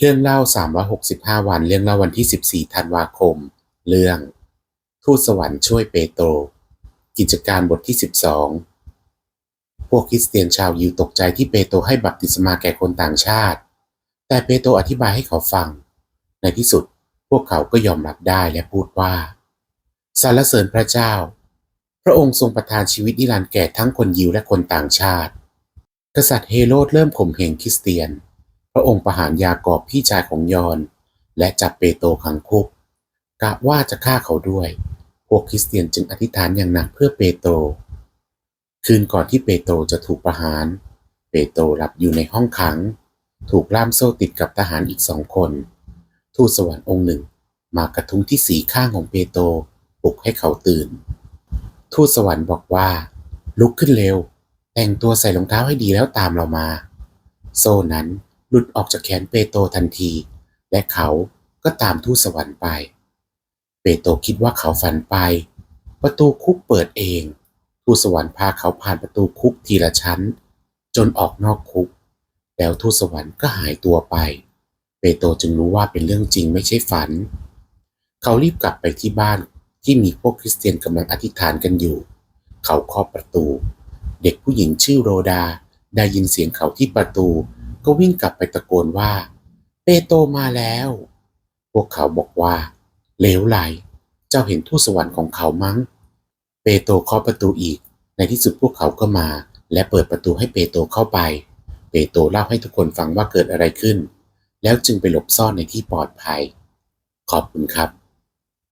เรื่องเล่า 365 วันเรื่องเล่าวันที่ 14 ธันวาคม เรื่อง ทูตสวรรค์ช่วยเปโตร กิจการบทที่ 12 พวกคริสเตียนชาวยิวตกใจที่เปโตรให้บัพติศมาแก่คนต่างชาติ แต่เปโตรอธิบายให้เขาฟัง ในที่สุดพวกเขาก็ยอมรับได้และพูดว่าสรรเสริญพระเจ้า พระองค์ทรงประทานชีวิตนิรันดร์แก่ทั้งคนยิวและคนต่างชาติ กษัตริย์เฮโรดเริ่มข่มเหงคริสเตียน ระองค์ประหารยากอบพี่ชายของยอน และจับเปโตขังคุกกะว่าจะฆ่าเขาด้วย พวกคริสเตียนจึงอธิษฐานอย่างหนักเพื่อเปโตร คืนก่อนที่เปโตรจะถูกประหาร เปโตรหลับอยู่ในห้องขัง ถูกล่ามโซ่ติดกับทหารอีกสองคน ทูตสวรรค์องค์หนึ่ง มากระทุ้งที่สีข้างของเปโตรปลุกให้เขาตื่น ทูตสวรรค์บอกว่า ลุกขึ้นเร็ว แต่งตัวใส่รองเท้าให้ดีแล้วตามเรามา โซ่นั้น หลุดออกจากแขนเปโตรทันที และเขาก็ตามทูตสวรรค์ไป เปโตรคิดว่าเขาฝันไป ประตูคุกเปิดเอง ทูตสวรรค์พาเขาผ่านประตูคุกทีละชั้น จนออกนอกคุก แล้วทูตสวรรค์ก็หายตัวไป เปโตรจึงรู้ว่าเป็นเรื่องจริงไม่ใช่ฝัน เขารีบกลับไปที่บ้านที่มีพวกคริสเตียนกำลังอธิษฐานกันอยู่ เขาเคาะประตู เด็กผู้หญิงชื่อโรดาได้ยินเสียงเขาที่ประตู ก็วิ่งกลับไปตะโกนว่า เปโตมาแล้ว พวกเขาบอกว่าเลวไหล เจ้าเห็นทูตสวรรค์ของเขามั้ง เปโตเคาะประตูอีก ในที่สุดพวกเขาก็มา และเปิดประตูให้เปโตเข้าไป เปโตเล่าให้ทุกคนฟังว่าเกิดอะไรขึ้น แล้วจึงไปหลบซ่อนในที่ปลอดภัย ขอบคุณครับ